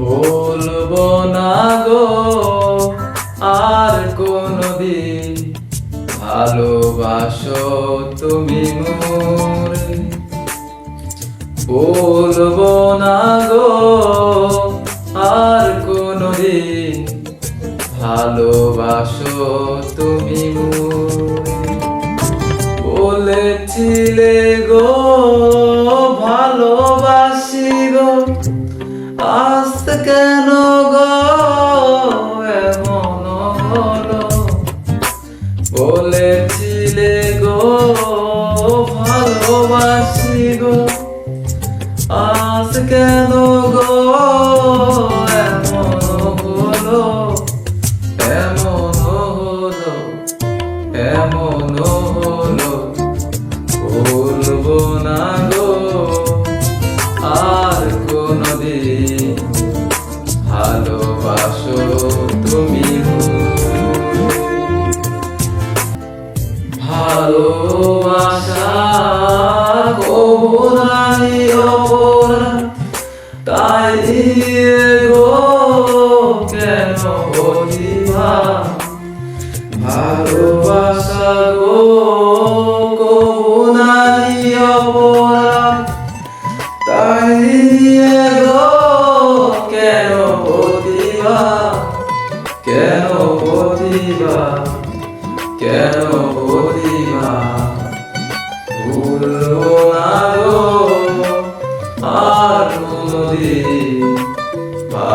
বলব না গো, আর কোনদিন ভালোবাসো তুমি মোরে। বলব না গো, আর কোনদিন ভালোবাসো তুমি মোরে। বলেছিলে গো কেন গো, এমন হলো এমন হলো এমন হলো ভুলবো না গো। আর কোনদিন ভালোবাসো তুমি ভালোবাসা তাই দিয়ে গো কেন বলিবা ভালোবাসা গো কবুরাই অপরা তাই দিয়ে গো কেন বলিবা কেন বলিবা কেন বলিবা ভুলবো না গো, আর কোনদিন।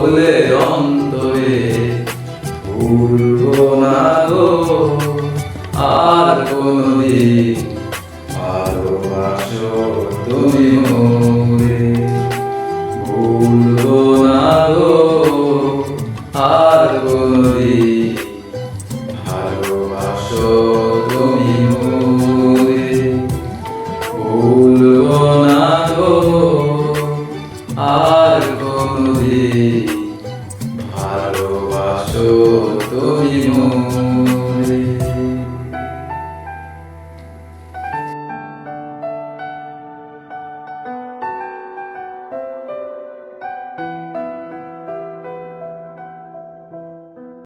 ভোলের অন্তরে ভুলব না গো, আর কোনদিন ভালোবাসো তুমি মোরে। ভুলব না গো, আর কোনদিন ভালোবাসো তুমি মোরে। ভুল